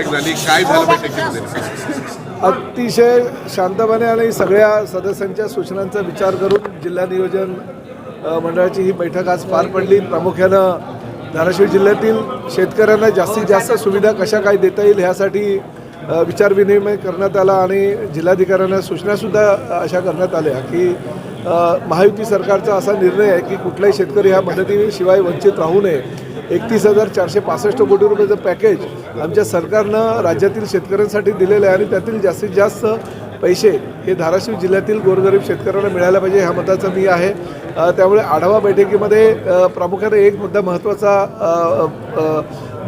बैठक झाली काय झालं बैठकीमध्ये अतिशय शांतपणे आणि सगळ्या सदस्यांच्या सूचनांचा विचार करून जिल्हा नियोजन मंडळाची ही बैठक आज पार पडली. प्रामुख्यानं धाराशिव जिल्ह्यातील शेतकऱ्यांना जास्तीत जास्त सुविधा कशा काय देता येईल ह्यासाठी विचारविनिमय करण्यात आला आणि जिल्हाधिकाऱ्यांना सूचनासुद्धा अशा करण्यात आल्या की महायुती सरकारचा असा निर्णय आहे की कुठलाही शेतकरी ह्या मदतीशिवाय वंचित राहू नये. एकतीस हजार चारशे पासष्ट कोटी रुपयाचं पॅकेज आमच्या सरकारनं राज्यातील शेतकऱ्यांसाठी दिलेलं आहे आणि त्यातील जास्तीत जास्त पैसे हे धाराशिव जिल्ह्यातील गोरगरीब शेतकऱ्यांना मिळायला पाहिजे ह्या मताचा मी आहे. त्यामुळे आढावा बैठकीमध्ये प्रामुख्याने एक मुद्दा महत्त्वाचा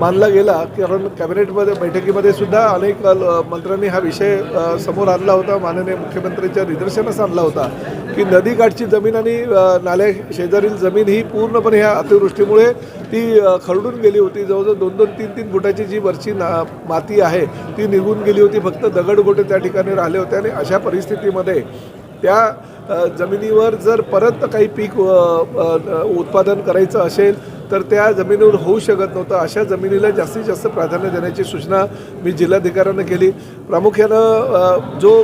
मानला गेला कारण कॅबिनेटमध्ये बैठकीमध्ये सुद्धा अनेक ल- मंत्र्यांनी हा विषय समोर आणला होता. माननीय मुख्यमंत्र्यांच्या निदर्शनास आणला होता की नदीकाठची जमीन आणि नाल्या शेजारील जमीन ही पूर्णपणे ह्या अतिवृष्टीमुळे ती खरडून गेली होती. जवळजवळ दोन दोन तीन तीन फुटाची जी वरची ना माती आहे ती निघून गेली होती. फक्त दगडगोटे त्या ठिकाणी राहिले होते आणि अशा परिस्थितीमध्ये त्या जमिनीवर जर परत काही पीक उत्पादन करायचं असेल तर त्या जमिनीवर होऊ शकत नव्हतं. अशा जमिनीला जास्तीत जास्त प्राधान्य देण्याची सूचना मी जिल्हाधिकाऱ्यांना केली. प्रामुख्यानं जो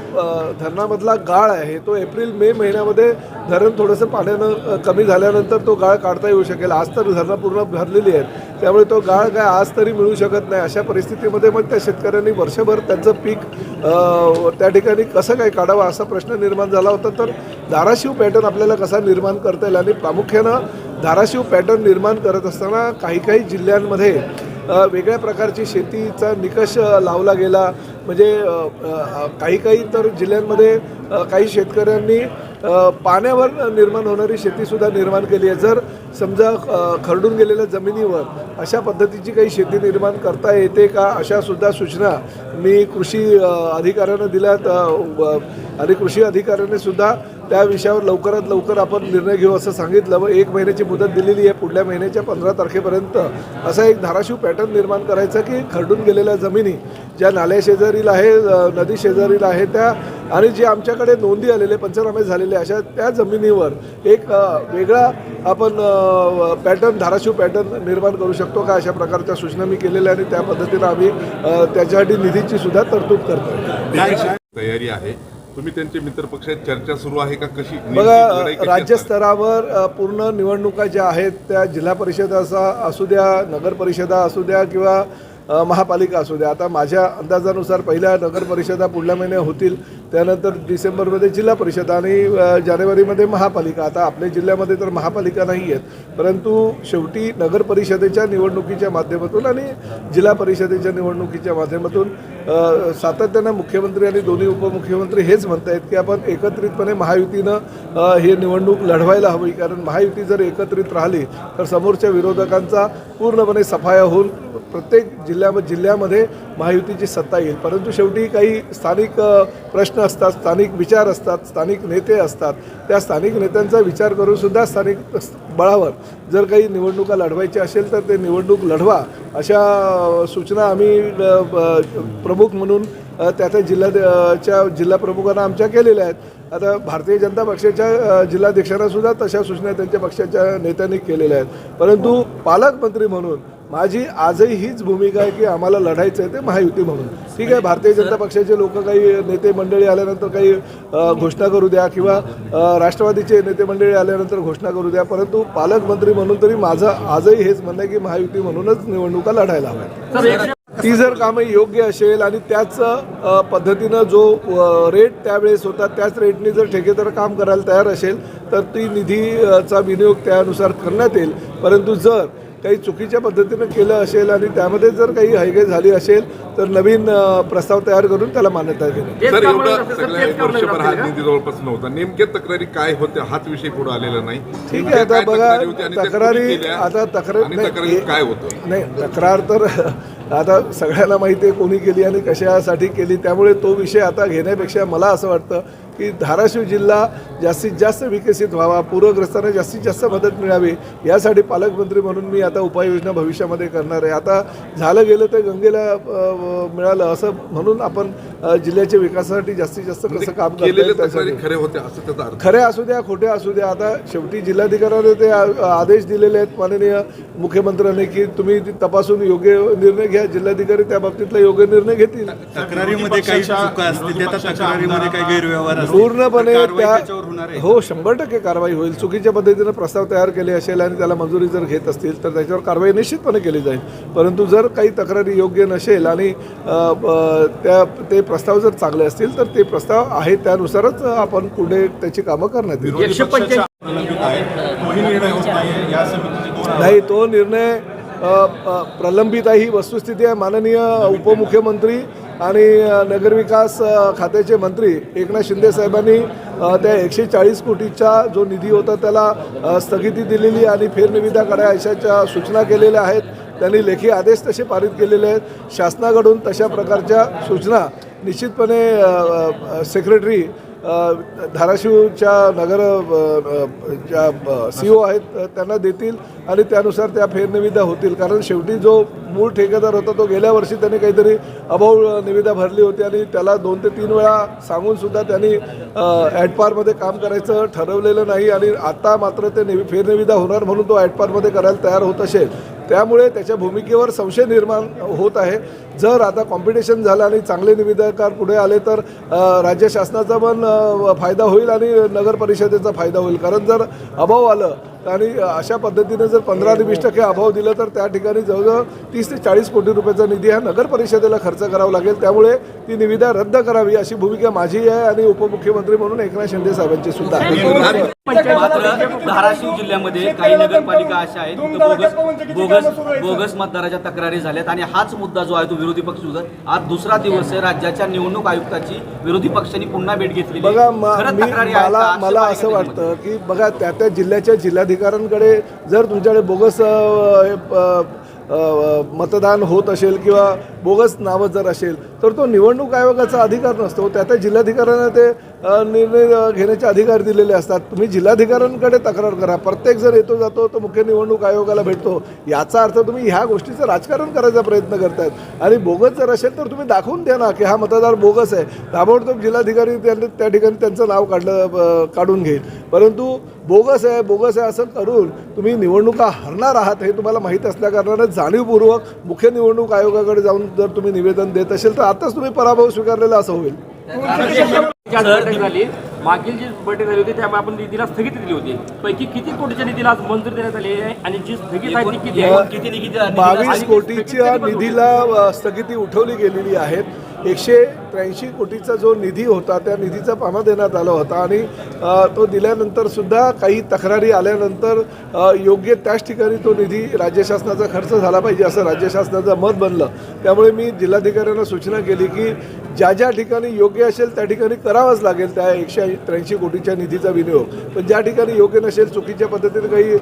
धरणामधला गाळ आहे तो एप्रिल मे महिन्यामध्ये धरण थोडंसं पाण्यानं कमी झाल्यानंतर तो गाळ काढता येऊ शकेल. आज तर धरणं पूर्ण भरलेली आहेत. त्यामुळे तो गाळ काय आज तरी मिळू शकत नाही. अशा परिस्थितीमध्ये मग त्या शेतकऱ्यांनी वर्षभर त्यांचं पीक त्या ठिकाणी कसं काय काढावं असा प्रश्न निर्माण झाला होता. तर धाराशिव पॅटर्न आपल्याला कसा निर्माण करता येईल आणि प्रामुख्यानं धाराशिव पॅटर्न निर्माण करत असताना काही काही जिल्ह्यांमध्ये वेगळ्या प्रकारची शेतीचा निकष लावला गेला. म्हणजे काही काही तर जिल्ह्यांमध्ये काही शेतकऱ्यांनी पाण्यावर निर्माण होणारी शेतीसुद्धा निर्माण केली आहे. जर समजा खरडून गेलेल्या जमिनीवर अशा पद्धतीची काही शेती निर्माण करता येते का अशा सुद्धा सूचना मी कृषी अधिकाऱ्यांना दिल्यात. आणि कृषी अधिकाऱ्यांनी सुद्धा त्या विषयावर लवकरात लवकर आपण निर्णय घेऊ असं सांगितलं. व एक महिन्याची मुदत दिलेली आहे. पुढल्या महिन्याच्या पंधरा तारखेपर्यंत असा एक धाराशिव पॅटर्न निर्माण करायचा की खरडून गेलेल्या जमिनी ज्या नाल्या शेजारील आहे नदी शेजारील आहे त्या आणि जे आमच्याकडे नोंदी आलेले पंचनामे झालेले अशा त्या जमिनीवर एक वेगळा आपण पॅटर्न धाराशिव पॅटर्न निर्माण करू शकतो का? अशा प्रकारच्या सूचना मी केलेल्या आणि त्या पद्धतीनं आम्ही त्याच्यासाठी निधीची सुद्धा तरतूद करतो तयारी आहे. तुम्ही त्यांचे मित्रपक्ष आहेत चर्चा सुरू आहे का कशी बघा? राज्यस्तरावर पूर्ण निवडणुका ज्या आहेत त्या जिल्हा परिषदाचा असू द्या नगर परिषदा असू द्या किंवा महापालिका असू द्या आता माझ्या अंदाजानुसार पहिल्या नगर परिषदा पुढल्या महिन्या होतील. त्यानंतर डिसेंबरमध्ये जिल्हा परिषद आणि जानेवारीमध्ये महापालिका. आता आपल्या जिल्ह्यामध्ये तर महापालिका नाही आहेत. परंतु शेवटी नगर परिषदेच्या निवडणुकीच्या माध्यमातून आणि जिल्हा परिषदेच्या निवडणुकीच्या माध्यमातून सातत्यानं मुख्यमंत्री आणि दोन्ही उपमुख्यमंत्री हेच म्हणत आहेत की आपण एकत्रितपणे महायुतीनं हे निवडणूक लढवायला हवी. कारण महायुती जर एकत्रित राहिली तर समोरच्या विरोधकांचा पूर्णपणे सफाया होऊन प्रत्येक जिल्ह्या जिल्ह्यामध्ये महायुतीची सत्ता येईल. परंतु शेवटी काही स्थानिक प्रश्न असतात स्थानिक विचार असतात स्थानिक नेते असतात. त्या स्थानिक नेत्यांचा विचार करूनसुद्धा स्थानिक बळावर जर काही निवडणुका लढवायची असेल तर ते निवडणूक लढवा अशा सूचना आम्ही प्रमुख म्हणून त्या त्या जिल्ह्याच्या जिल्हा प्रमुखांना आमच्या केलेल्या आहेत. आता भारतीय जनता पक्षाच्या जिल्हाध्यक्षांनासुद्धा तशा सूचना त्यांच्या पक्षाच्या नेत्यांनी केलेल्या आहेत. परंतु पालकमंत्री म्हणून माझी आजही हीच भूमिका आहे की आम्हाला लढायचं आहे ते महायुती म्हणून. ठीक आहे भारतीय जनता पक्षाचे लोक काही नेते मंडळी आल्यानंतर काही घोषणा करू द्या किंवा राष्ट्रवादीचे नेते मंडळी आल्यानंतर घोषणा करू द्या परंतु पालकमंत्री म्हणून तरी माझं आजही हेच म्हणणं आहे की महायुती म्हणूनच निवडणुका लढायला हव्या ती जर कामं योग्य असेल आणि त्याच पद्धतीनं जो रेट त्यावेळेस होता त्याच रेटने जर ठेकेदार काम करायला तयार असेल तर ती निधीचा विनियोग त्यानुसार करण्यात येईल. परंतु जर काही चुकीच्या पद्धतीनं केलं असेल आणि त्यामध्ये जर काही हैगय झाली असेल तर नवीन प्रस्ताव तयार करून त्याला मान्यता देणे सर एवढं सगळ्या वर्षभर हा निधी जवळपास नव्हता. नेमक्या तक्रारी काय होत्या? हाच विषय पुढे आलेला नाही. ठीक आहे आता बघा तक्रारी तक्रारी? आता तक्रार हे- काय होतं? नाही तक्रार तर आता सगळ्यांना माहिती आहे कोणी केली आणि कशासाठी केली. त्यामुळे तो विषय आता घेण्यापेक्षा मला असं वाटतं की धाराशिव जिल्हा जास्तीत जास्त विकसित व्हावा पूरग्रस्तांना जास्तीत जास्त मदत मिळावी यासाठी पालकमंत्री म्हणून मी आता उपाययोजना भविष्यामध्ये करणार आहे. आता झालं गेलं तर गंगेला मिळालं असं म्हणून आपण जिल्ह्याच्या विकासासाठी जास्तीत जास्त कसं काम करता केलेले होते असं त्याचा अर्थ? खरे असू द्या खोटे असू द्या. आता शेवटी जिल्हाधिकाऱ्याने ते आदेश दिलेले आहेत माननीय मुख्यमंत्र्यांनी की तुम्ही ते तपासून योग्य निर्णय घ्या. जिल्हाधिकारी त्या बाबतीतला योग्य निर्णय घेतील. तक्रारीमध्ये काही चुका असतील त्या तक्रारीमध्ये काही गैरव्यवहार पूर्णपणे त्या त्याच्यावर होणार आहे. हो शंभर टक्के कारवाई होईल. चुकीच्या पद्धतीनं प्रस्ताव तयार केले असेल आणि त्याला मंजुरी जर घेत असतील तर त्याच्यावर कारवाई निश्चितपणे केली जाईल. परंतु जर काही तक्रारी योग्य नसेल आणि त्या ते प्रस्ताव जर चांगले असतील तर ते प्रस्ताव आहे त्यानुसारच आपण पुढे त्याची कामं करण्यात येईल. नाही तो निर्णय प्रलंबित आहे. ही वस्तुस्थिती आहे माननीय उपमुख्यमंत्री आणि नगरविकास खात्याचे मंत्री एकनाथ शिंदे साहेबांनी त्या एकशे चाळीस कोटीचा जो निधी होता त्याला स्थगिती दिलेली आणि फेरनिविदा करा अशाच्या सूचना केलेल्या आहेत. त्यांनी लेखी आदेश तसे पारित केलेले आहेत. शासनाकडून तशा प्रकारच्या सूचना निश्चितपणे सेक्रेटरी धाराशिवच्या नगर ज्या सी ओ आहेत त्यांना देतील आणि त्यानुसार त्या फेरनिविदा होतील. कारण शेवटी जो मूळ ठेकेदार होता तो गेल्या वर्षी त्यांनी काहीतरी अभाव निविदा भरली होती आणि त्याला दोन ते तीन वेळा सांगून सुद्धा त्यांनी ॲटपारमध्ये काम करायचं ठरवलेलं नाही आणि आता मात्र ते निवि फेरनिविदा होणार म्हणून तो ॲटपारमध्ये करायला तयार होत असेल. त्यामुळे त्याच्या भूमिकेवर संशय निर्माण होत आहे. जर आता कॉम्पिटिशन झालं आणि चांगले निविदाकार पुढे आले तर राज्य शासनाचा पण फायदा होईल आणि नगर परिषदेचा फायदा होईल. कारण जर अभाव आलं आणि अशा पद्धतीने जर पंधरा ते वीस टक्के अभाव दिलं तर त्या ठिकाणी जवळजवळ तीस ते चाळीस कोटी रुपयाचा निधी हा नगर परिषदेला खर्च करावा लागेल. त्यामुळे ती निविदा रद्द करावी अशी भूमिका माझी आहे आणि उपमुख्यमंत्री म्हणून एकनाथ शिंदे साहेबांची सुद्धा आहे. मात्र धाराशिव जिल्ह्यामध्ये काही नगरपालिका अशा आहेत तिथं बोगस बोगस बोगस मतदाराच्या तक्रारी झाल्यात आणि हाच मुद्दा जो आहे तो विरोधी पक्ष सुद्धा आज दुसरा दिवस आहे राज्याच्या निवडणूक आयुक्ताची विरोधी पक्षांनी पुन्हा भेट घेतली बघा मला मला असं वाटतं की बघा त्या त्या जिल्ह्याच्या जिल्हाधिकाऱ्यांकडे जर तुमच्याकडे बोगस हे, मतदान होत असेल किंवा बोगस नावं जर असेल तर तो निवडणूक आयोगाचा अधिकार नसतो. त्या त्या जिल्हाधिकाऱ्यांना ते निर्णय घेण्याचे अधिकार दिलेले असतात. तुम्ही जिल्हाधिकाऱ्यांकडे तक्रार करा. प्रत्येक जर येतो जातो तो मुख्य निवडणूक आयोगाला भेटतो. याचा अर्थ तुम्ही ह्या गोष्टीचं राजकारण करायचा प्रयत्न करतायत. आणि बोगस जर असेल तर तुम्ही दाखवून द्या ना की हा मतदार बोगस आहे. ताबडतोब जिल्हाधिकारी त्यांनी त्या ठिकाणी त्यांचं नाव काढलं काढून घेईल. परंतु बोगस आहे बोगस आहे असं करून तुम्ही निवडणुका हरणार आहात हे तुम्हाला माहीत असल्याकारणानं जाणीवपूर्वक मुख्य निवडणूक आयोगाकडे जाऊन जर तुम्ही निवेदन देत असेल तर आताच तुम्ही पराभव स्वीकारलेला असं होईल. झाली. मागील जी बैठक झाली होती त्यामुळे आपण निधीला स्थगिती दिली होती. पैकी किती कोटीच्या निधीला आज मंजुरी देण्यात आली आहे आणि जी स्थगित आहे ती किती आहे? किती निधी बावीस कोटीच्या निधीला स्थगिती उठवली गेलेली आहेत एकशे त्र्याऐंशी कोटीचा जो निधी होता त्या निधीचा पामा देण्यात आला होता आणि तो दिल्यानंतर सुद्धा काही तक्रारी आल्यानंतर योग्य त्याच ठिकाणी तो निधी राज्य शासनाचा खर्च झाला पाहिजे असं राज्य शासनाचं मत बनलं. त्यामुळे मी जिल्हाधिकाऱ्यांना सूचना केली की ज्या ज्या ठिकाणी योग्य असेल त्या ठिकाणी करावाच लागेल त्या एकशे त्र्याऐंशी कोटीच्या निधीचा विनियोग. पण ज्या ठिकाणी योग्य नसेल चुकीच्या पद्धतीने काही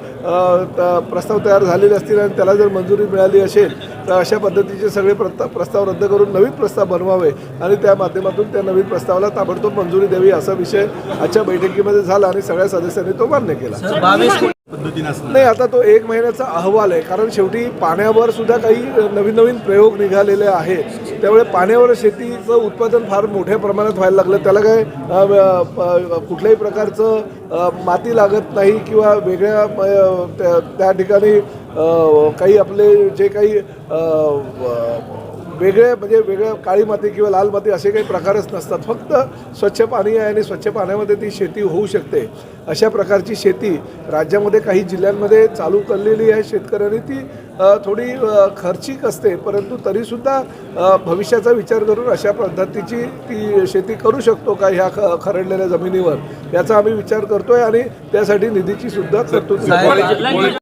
प्रस्ताव तयार झालेले असतील आणि त्याला जर मंजुरी मिळाली असेल तर अशा पद्धतीचे सगळे प्रस्ता प्रस्ताव रद्द करून नवीन प्रस्ताव बनवावे आणि त्या माध्यमातून त्या नवीन प्रस्तावाला ताबडतोब मंजुरी द्यावी असा विषय आजच्या बैठकीमध्ये झाला आणि सगळ्या सदस्यांनी तो मान्य केला. नाही आता तो एक महिन्याचा अहवाल आहे. कारण शेवटी पाण्यावर सुद्धा काही नवीन नवीन प्रयोग निघालेले आहेत. त्यामुळे पाण्यावर शेतीचं उत्पादन फार मोठ्या प्रमाणात व्हायला लागलं. त्याला काय कुठल्याही प्रकारचं माती लागत नाही किंवा वेगळ्या त्या- त्या ठिकाणी काही आपले जे काही वेगळे म्हणजे वेगळ्या काळी माती किंवा लाल माती असे काही प्रकारच नसतात. फक्त स्वच्छ पाणी आहे आणि स्वच्छ पाण्यामध्ये ती शेती होऊ शकते. अशा प्रकारची शेती राज्यामध्ये काही जिल्ह्यांमध्ये चालू केलेली आहे शेतकऱ्यांनी. ती थोडी खर्चिक असते परंतु तरीसुद्धा भविष्याचा विचार करून अशा पद्धतीची ती शेती करू शकतो का ह्या ख खरडलेल्या जमिनीवर? याचा आम्ही विचार करतोय आणि त्यासाठी निधीची सुद्धा तरतूद